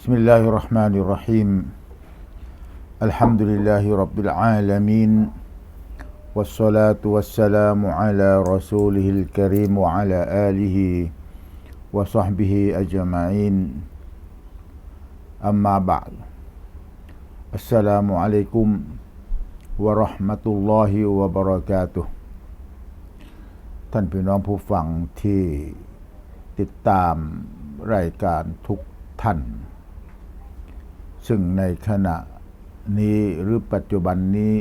بسم الله الرحمن الرحيم الحمد لله رب العالمين والصلاة والسلام على رسوله الكريم وعلى آله وصحبه أجمعين أما بعد السلام عليكم ورحمة الله وبركاته ท่านพี่น้องผู้ฟังที่ติดตามรายการทุกท่าน ซึ่งในขณะนี้หรือปัจจุบันนี้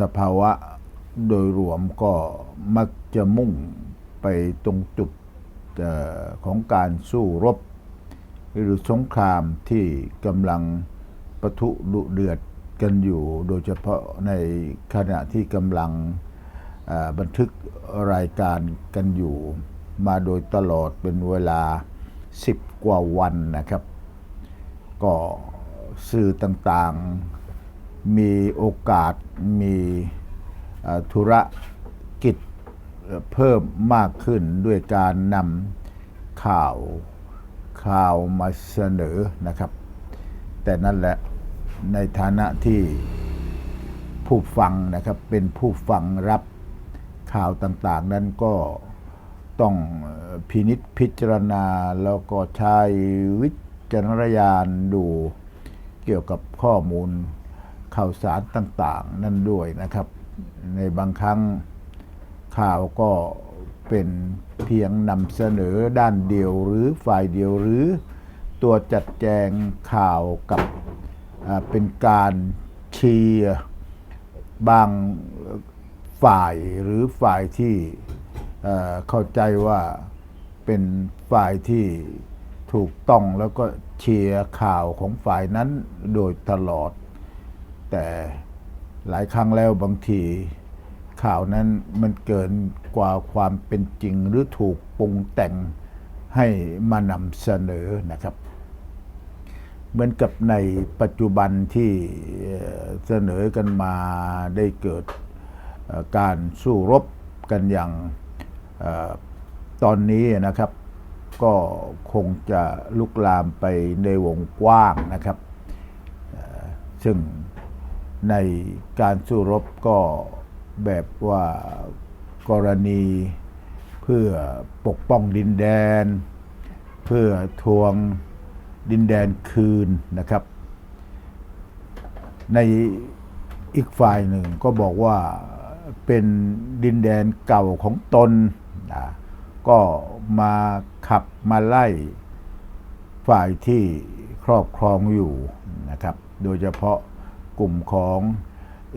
สภาวะโดยรวมก็มักจะมุ่งไปตรงจุดของการสู้รบ หรือสงครามที่กำลังปะทุดุเดือดกันอยู่ โดยเฉพาะในขณะที่กำลังบันทึกรายการกันอยู่ มาโดยตลอดเป็นเวลา 10 กว่าวันนะครับ ก็สื่อต่างๆมีโอกาสมีธุรกิจเพิ่มมากขึ้นด้วยการนำข่าวข่าวมาเสนอนะครับ แต่นั่นแหละในฐานะที่ผู้ฟังนะครับเป็นผู้ฟังรับข่าวต่างๆ นั้นก็ต้องพินิษพิจารณาแล้วก็ใช้วิจ จารณญาณดูเกี่ยวกับข้อมูลข่าวสารต่าง ๆ นั่นด้วยนะครับ ในบางครั้งข่าวก็เป็นเพียงนำเสนอด้านเดียวหรือฝ่ายเดียวหรือตัวจัดแจงข่าวกับเป็นการเชียร์บางฝ่ายหรือฝ่ายที่เข้าใจว่าเป็นฝ่ายที่ ถูกต้องแล้วก็เชียร์ข่าวของฝ่ายนั้นโดยตลอด แต่หลายครั้งแล้วบางทีข่าวนั้นมันเกินกว่าความเป็นจริงหรือถูกปรุงแต่งให้มานำเสนอนะครับ เหมือนกับในปัจจุบันที่เสนอกันมาได้เกิดการสู้รบกันอย่างอตอนนี้นะครับ ก็คงจะลุกลามไปในวงกว้างนะครับ ซึ่งในการสู้รบก็แบบว่ากรณีเพื่อปกป้องดินแดน เพื่อทวงดินแดนคืนนะครับ ในอีกฝ่ายหนึ่งก็บอกว่าเป็นดินแดนเก่าของตนนะ ก็มาขับมาไล่ฝ่ายที่ครอบครองอยู่นะครับ โดยเฉพาะกลุ่มของ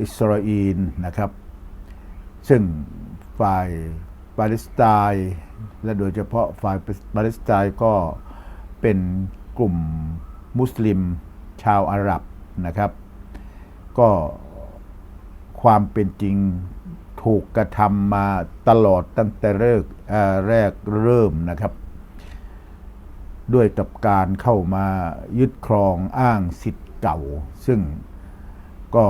อิสราเอลนะครับ ซึ่งฝ่ายปาเลสไตน์และโดยเฉพาะฝ่ายปาเลสไตน์ก็เป็นกลุ่มมุสลิมชาวอาหรับนะครับ ก็ความเป็นจริง ถูกกระทำมาตลอดตั้งแต่เริกเอ่อแรกเริ่มนะครับ ด้วยกับการเข้ามายึดครองอ้างสิทธิ์เก่า ซึ่งก็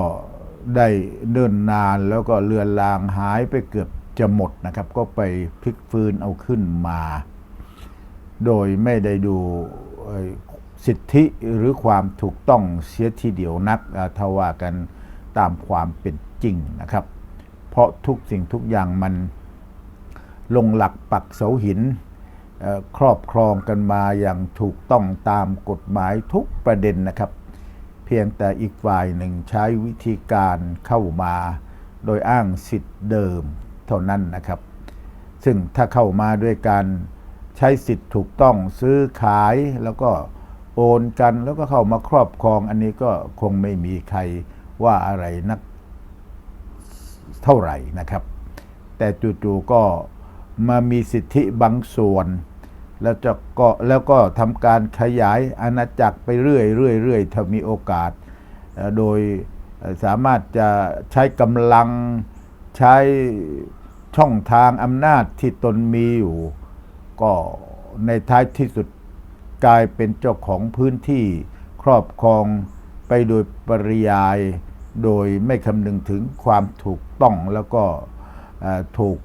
ได้เนิ่นนานแล้วก็เลือนลางหายไปเกือบจะหมดนะครับ ก็ไปพลิกฟื้นเอาขึ้นมา โดยไม่ได้ดูสิทธิหรือความถูกต้องเสียทีเดียวนักอ่าถ้าว่ากันตามความเป็นจริงนะครับ เพราะทุกสิ่งทุกอย่างมันลงหลักปักเสาหินครอบครองกันมาอย่างถูกต้องตามกฎหมายทุกประเด็นนะครับ เพียงแต่อีกฝ่ายหนึ่งใช้วิธีการเข้ามา โดยอ้างสิทธิ์เดิมเท่านั้นนะครับ ซึ่งถ้าเข้ามาด้วยการใช้สิทธิ์ถูกต้องซื้อขายแล้วก็โอนกันแล้วก็เข้ามาครอบครองอันนี้ก็คงไม่มีใครว่าอะไรนัก เท่าไหร่นะครับ แต่จู่ๆก็มามีสิทธิบางส่วน แล้วจะก็แล้วก็ทำการขยายอาณาจักรไปเรื่อยเรื่อยเรื่อยถ้ามีโอกาส โดยสามารถจะใช้กำลังใช้ช่องทางอำนาจที่ตนมีอยู่ ก็ในท้ายที่สุดกลายเป็นเจ้าของพื้นที่ครอบครองไปโดยปริยาย โดยไม่คำนึงถึงความถูกต้องแล้วก็ถูก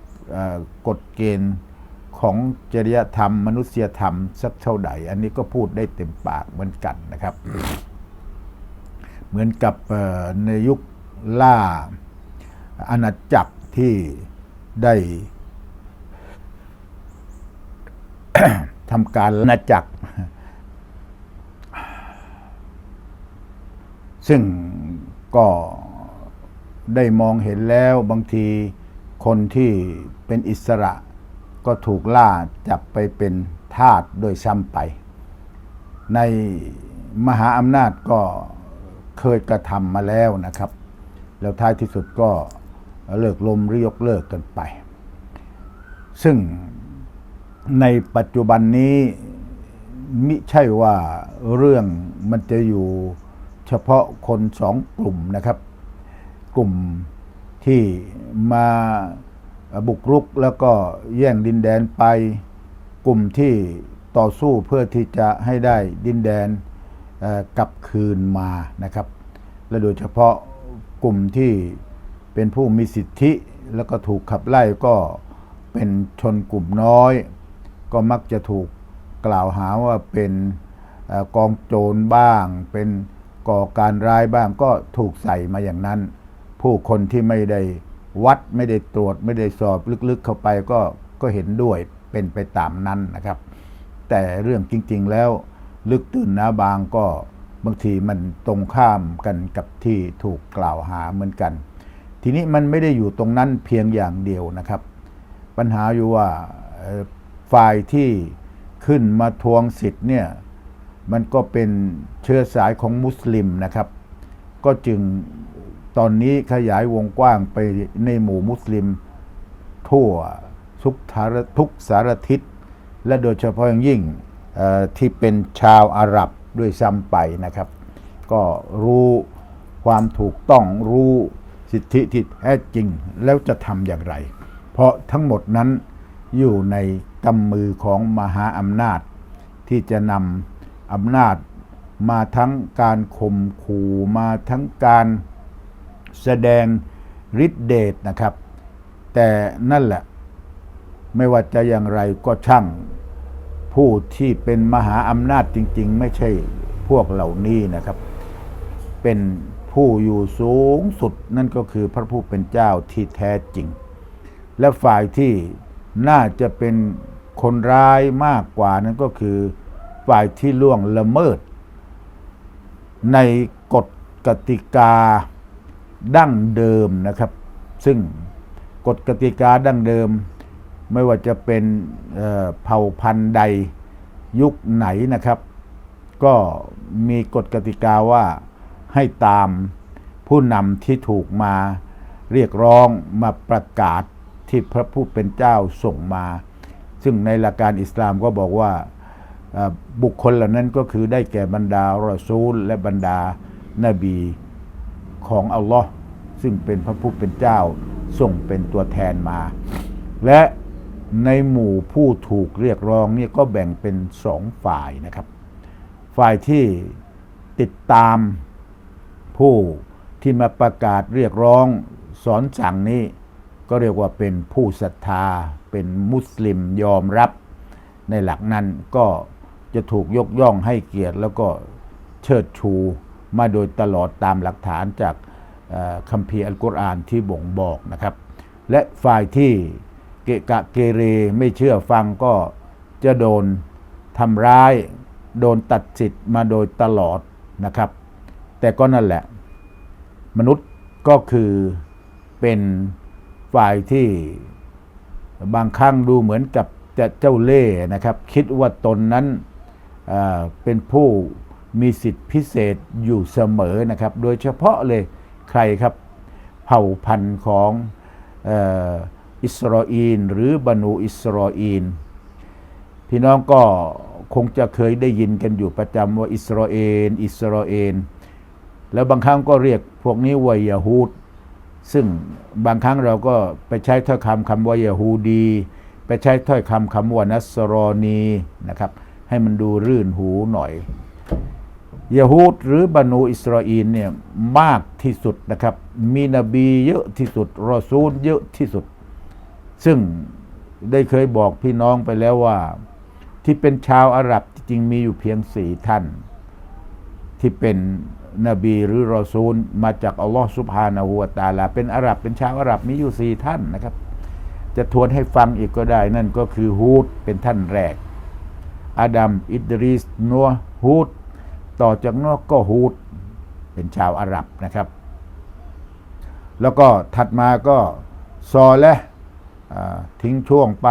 กฎเกณฑ์ของจริยธรรม มนุษยธรรมสักเท่าใดอันนี้ก็พูดได้เต็มปากเหมือนกันนะครับ เหมือนกับในยุคล่าอาณาจักรที่ได้ทำการอาณาจักร ซึ่ง ก็ได้มองเห็นแล้วบางทีคนที่เป็นอิสระก็ถูกล่าจับไปเป็นทาสโดยซ้ำไป ในมหาอำนาจก็เคยกระทำมาแล้วนะครับ แล้วท้ายที่สุดก็เลิกลมหรือยกเลิกกันไป ซึ่งในปัจจุบันนี้มิใช่ว่าเรื่องมันจะอยู่ เฉพาะคนสองกลุ่มนะครับ กลุ่มที่มาบุกรุกแล้วก็แย่งดินแดนไป กลุ่มที่ต่อสู้เพื่อที่จะให้ได้ดินแดนกลับคืนมานะครับ และโดยเฉพาะกลุ่มที่เป็นผู้มีสิทธิแล้วก็ถูกขับไล่ก็เป็นชนกลุ่มน้อย ก็มักจะถูกกล่าวหาว่าเป็นอกองโจรบ้าง เป็น ก่อการร้ายบ้างก็ถูกใส่มาอย่างนั้น ผู้คนที่ไม่ได้วัดไม่ได้ตรวจไม่ได้สอบลึกๆเข้าไปก็ก็เห็นด้วยเป็นไปตามนั้นนะครับ แต่เรื่องจริง ๆ แล้วลึกตื้นนาบางก็บางทีมันตรงข้ามกันกับที่ถูกกล่าวหาเหมือนกัน ทีนี้มันไม่ได้อยู่ตรงนั้นเพียงอย่างเดียวนะครับ ปัญหาอยู่ว่าฝ่ายที่ขึ้นมาทวงสิทธิ์เนี่ย มันก็เป็นเชื้อสายของมุสลิมนะครับ ก็จึงตอนนี้ขยายวงกว้างไปในหมู่มุสลิม ทั่วทุกทารทุกสารทิศ และโดยเฉพาะอย่างยิ่งที่เป็นชาวอาหรับด้วยซ้ำไปนะครับ ก็รู้ความถูกต้องรู้สิทธิที่แท้จริงแล้วจะทำอย่างไร เพราะทั้งหมดนั้นอยู่ในกำมือของมหาอำนาจที่จะนำ อำนาจมาทั้งการข่มขู่มาทั้งการแสดงฤทธิเดชนะครับ แต่นั่นแหละไม่ว่าจะอย่างไรก็ช่างผู้ที่เป็นมหาอำนาจจริง ๆ ไม่ใช่พวกเหล่านี้นะครับ เป็นผู้อยู่สูงสุดนั่นก็คือพระผู้เป็นเจ้าที่แท้จริง และฝ่ายที่น่าจะเป็นคนร้ายมากกว่านั้นก็คือ ฝ่ายที่ล่วงละเมิด ในกฎกติกาดั้งเดิมนะครับ ซึ่งกฎกติกาดั้งเดิม ไม่ว่าจะเป็นเผ่าพันธุ์ใดยุคไหนนะครับ ก็มีกฎกติกาว่าให้ตามผู้นำที่ถูกมาเรียกร้องมาประกาศที่พระผู้เป็นเจ้าส่งมา ซึ่งในหลักการอิสลามก็บอกว่า บุคคลเหล่านั้นก็คือได้แก่บรรดารอซูล และบรรดานบีของอัลลอฮ์ซึ่งเป็นพระผู้เป็นเจ้าส่งเป็นตัวแทนมา และในหมู่ผู้ถูกเรียกร้องนี่ก็แบ่งเป็นสองฝ่ายนะครับ ฝ่ายที่ติดตามผู้ที่มาประกาศเรียกร้องสอนสั่งนี้ ก็เรียกว่าเป็นผู้ศรัทธาเป็นมุสลิมยอมรับในหลักนั้นก็ จะถูกยกย่องให้เกียรติ แล้วก็เชิดชูมาโดยตลอดตามหลักฐานจากคัมภีร์อัลกุรอานที่บ่งบอกนะครับ และฝ่ายที่เกะกะเกเรไม่เชื่อฟังก็จะโดนทำร้ายโดนตัดสิทธิ์มาโดยตลอดนะครับ แต่ก็นั่นแหละ มนุษย์ก็คือเป็นฝ่ายที่บางครั้งดูเหมือนกับจะเจ้าเล่ห์นะครับ คิดว่าตนนั้น เป็นผู้มีสิทธิพิเศษอยู่เสมอนะครับ โดยเฉพาะเลยใครครับเผ่าพันธุ์ของอ,อิสราเอลหรือบรนูอิสราเอลพี่น้องก็คงจะเคยได้ยินกันอยู่ประจำว่าอิสราเอลอิสราเอลแล้วบางครั้งก็เรียกพวกนี้ว่ายาฮูดซึ่งบางครั้งเราก็ไปใช้ถ้อยคำคำว่ายาฮูดี ไปใช้ถ้อยคำคำว่านัสรอนีนะครับ ให้มันดูรื่นหูหน่อยยาฮูดหรือบรรนูอิสราเอลเนี่ยมากที่สุดนะครับ มีนบีเยอะที่สุด รอซูลเยอะที่สุด ซึ่งได้เคยบอกพี่น้องไปแล้วว่า ที่เป็นชาวอาหรับจริงมีอยู่เพียงสี่ท่าน ที่เป็นนบีหรือรอซูลมาจากอัลลอฮฺสุบฮานาหูวตาลา เป็นอาหรับเป็นชาวอาหรับมีอยู่สี่ท่านนะครับ จะทวนให้ฟังอีกก็ได้นั่นก็คือฮูดเป็นท่านแรก อาดัม อิดริส นัวฮูด ต่อจากนัวก็ฮูด เป็นชาวอาหรับนะครับ แล้วก็ถัดมาก็ซอและทิ้งช่วงไป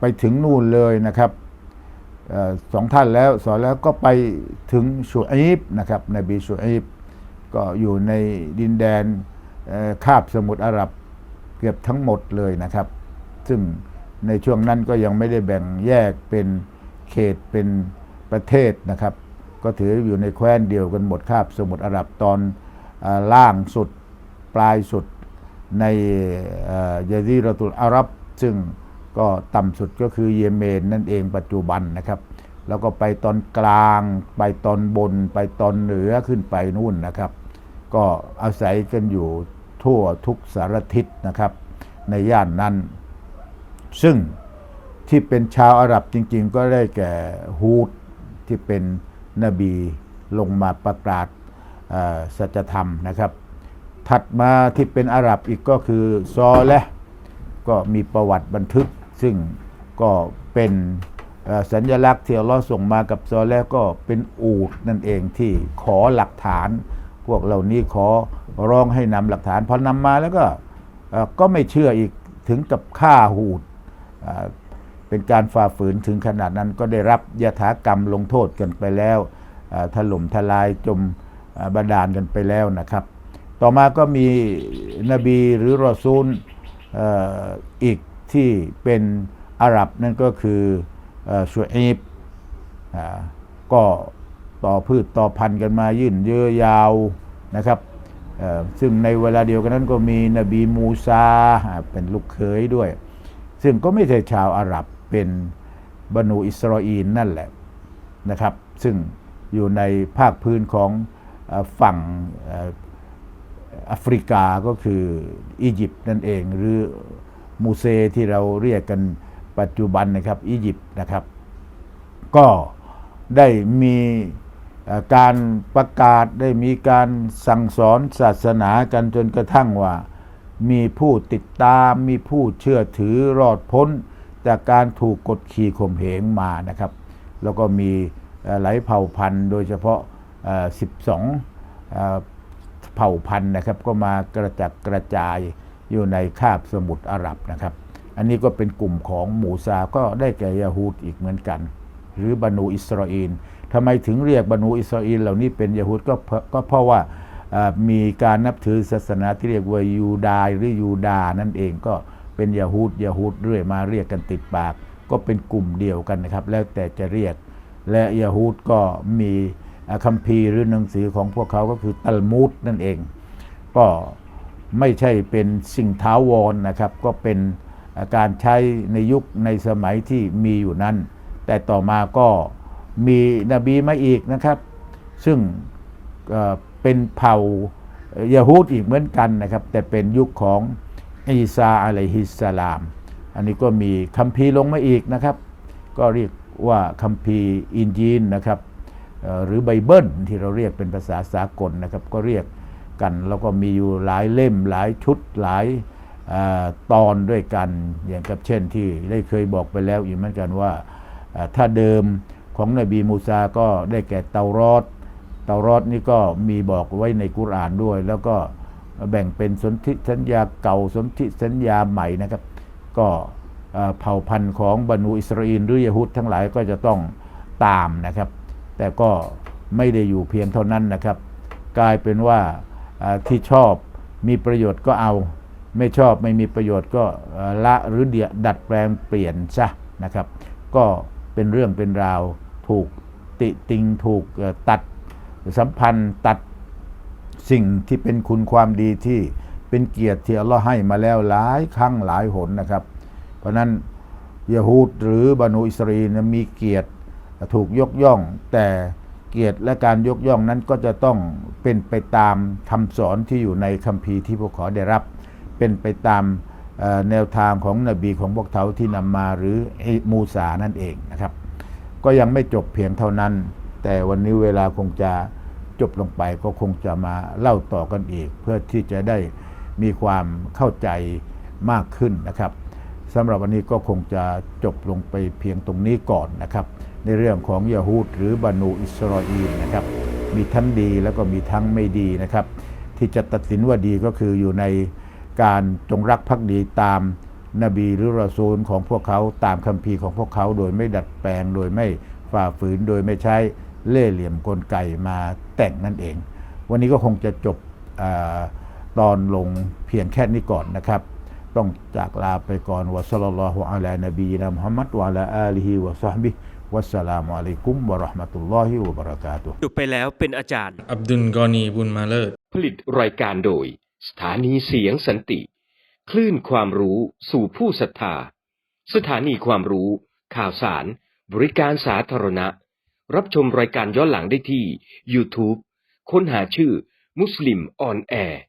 ไปถึงนู่นเลยนะครับอสองท่านแล้วสอนแล้วก็ไปถึงชูอีบนะครับนบีชูอีบก็อยู่ในดินแดนคาบสมุทรอาหรับเกือบทั้งหมดเลยนะครับ ซึ่ง ในช่วงนั้นก็ยังไม่ได้แบ่งแยกเป็นเขตเป็นประเทศนะครับ ก็ถืออยู่ในแคว้นเดียวกันหมดคาบสมุทรอาหรับตอนอล่างสุดปลายสุดในยาซีรตุลอาหรับ ซึ่งก็ต่ำสุดก็คือเยเมนนั่นเองปัจจุบันนะครับ แล้วก็ไปตอนกลาง ไปตอนบน ไปตอนเหนือขึ้นไปนู่นนะครับ ก็อาศัยกันอยู่ทั่วทุกสารทิศนะครับ ในย่านนั้น ซึ่งที่เป็นชาวอาหรับจริง ๆ ก็ได้แก่ฮูดที่เป็นนบีลงมาประกาศสัจธรรมนะครับ ถัดมาที่เป็นอาหรับอีกก็คือซอและก็มีประวัติบันทึก ซึ่งก็เป็นสัญลักษณ์ที่อัลลอฮ์ส่งมากับซอและห์ก็เป็นอูดนั่นเองที่ขอหลักฐาน พวกเหล่านี้ขอร้องให้นำหลักฐานพอนำมาแล้วก็ก็ไม่เชื่ออีกถึงกับฆ่าหูด เป็นการฝ่าฝืนถึงขนาดนั้นก็ได้รับยถากรรมลงโทษกันไปแล้วถล่มทลายจมบาดาลกันไปแล้วนะครับ ต่อมาก็มีนบีหรือรอซูลอีกที่เป็นอาหรับนั่นก็คือเอ่อชูอีบก็ต่อพืชต่อพันกันมายื่นเยอะยาวนะครับซึ่งในเวลาเดียวกันนั้นก็มีนบีมูซาอ่าเป็นลูกเขยด้วย ซึ่งก็ไม่ใช่ชาวอาหรับเป็นบรรนูอิสราเอลนั่นแหละนะครับ ซึ่งอยู่ในภาคพื้นของฝั่งแอฟริกาก็คืออียิปต์นั่นเอง หรือมูเซที่เราเรียกกันปัจจุบันนะครับอียิปต์นะครับ ก็ได้มีการประกาศได้มีการสั่งสอนศาสนากันจนกระทั่งว่า มีผู้ติดตามมีผู้เชื่อถือรอดพ้น จากการถูกกดขี่ข่มเหงมานะครับ แล้วก็มีหลายเผ่าพันธุ์ โดยเฉพาะ 12 เผ่าพันธุ์นะครับ ก็มากระจัดกระจายอยู่ในคาบสมุทรอาหรับนะครับ อันนี้ก็เป็นกลุ่มของหมูซาก็ได้แก่ยาฮูดอีกเหมือนกัน หรือบรรนูอิสราเอลทำไมถึงเรียกบรรนูอิสราเอลเหล่านี้เป็นยาฮูดก็เพราะว่า มีการนับถือศาสนาที่เรียกว่ายูดายหรือยูดานั่นเองก็เป็นยาฮูดยาฮูดเรื่อยมาเรียกกันติดปาก ก็เป็นกลุ่มเดียวกันนะครับ แล้วแต่จะเรียก และยาฮูดก็มีคัมภีร์หรือหนังสือของพวกเขาก็คือตัลมูดนั่นเอง ก็ไม่ใช่เป็นสิ่งท้าวรนะครับ ก็เป็นการใช้ในยุคในสมัยที่มีอยู่นั้น แต่ต่อมาก็มีนบีมาอีกนะครับ ซึ่ง เป็นเผ่ายาฮูดอีกเหมือนกันนะครับ แต่เป็นยุคของอีซาอะลัยฮิสสลาม อันนี้ก็มีคัมภีร์ลงมาอีกนะครับ ก็เรียกว่าคัมภีร์อินจีนนะครับหรือไบเบิลที่เราเรียกเป็นภาษาสากลนะครับ ก็เรียกกันแล้วก็มีอยู่หลายเล่มหลายชุดหลายอตอนด้วยกันอย่างกับเช่นที่ได้เคยบอกไปแล้วอยู่เหมือนกันว่าถ้าเดิมของนบีมูซาก็ได้แก่เตารอด เตารอดนี่ก็มีบอกไว้ในกุรานด้วย แล้วก็แบ่งเป็นสนธิสัญญาเก่าสนธิสัญญาใหม่นะครับ ก็เผ่าพันธุ์ของบรรนูอิสราเอลหรือยะฮูดทั้งหลายก็จะต้องตามนะครับ แต่ก็ไม่ได้อยู่เพียงเท่านั้นนะครับ กลายเป็นว่าที่ชอบมีประโยชน์ก็เอา ไม่ชอบไม่มีประโยชน์ก็ละหรือเดียดัดแปลงเปลี่ยนซะนะครับ ก็เป็นเรื่องเป็นราวถูกติติงถูกตัด สัมพันธ์ตัดสิ่งที่เป็นคุณความดีที่เป็นเกียรติที่อัลลอฮ์ให้มาแล้วหลายครั้งหลายหนนะครับ เพราะนั้นยะฮูดหรือบรรนูอิสราเอลนั้นมีเกียรติถูกยกย่อง แต่เกียรติและการยกย่องนั้นก็จะต้องเป็นไปตามคำสอนที่อยู่ในคัมภีร์ที่พวกเขาได้รับ เป็นไปตามแนวทางของนบีของพวกเขาที่นำมาหรือมูซานั่นเองนะครับ ก็ยังไม่จบเพียงเท่านั้น แต่วันนี้เวลาคงจะจบลงไปก็คงจะมาเล่าต่อกันอีก เพื่อที่จะได้มีความเข้าใจมากขึ้นนะครับสำหรับวันนี้ก็คงจะจบลงไปเพียงตรงนี้ก่อนนะครับ ในเรื่องของยาฮูดหรือบานูอิสราเอลนะครับ มีทั้งดีแล้วก็มีทั้งไม่ดีนะครับ ที่จะตัดสินว่าดีก็คืออยู่ในการจงรักภักดีตามนบีหรือรอซูลของพวกเขาตามคัมภีร์ของพวกเขาโดยไม่ดัดแปลงโดยไม่ฝ่าฝืนโดยไม่ใช้ เล่ห์เหลี่ยมกลไกมาแต่งนั่นเอง วันนี้ก็คงจะจบอาตอนลงเพียงแค่นี้ก่อนนะครับ ต้องจากลาไปก่อนวะซัลลัลลอฮุอะลานบีนะมุฮัมมัดวะอะลาอาลีฮิวะซอฮบิฮิวัสสลามุอะลัยกุมวะเราะห์มะตุลลอฮิวะบะเราะกาตุฮ์จบไปแล้วเป็นอาจารย์ อับดุลกอนีบุญมาเลิศผลิตรายการโดย สถานีเสียงสันติ คลื่นความรู้สู่ผู้ศรัทธา สถานีความรู้ ข่าวสาร บริการสาธารณะ รับชมรายการย้อนหลังได้ที่ YouTube ค้นหาชื่อมุสลิมออนแอร์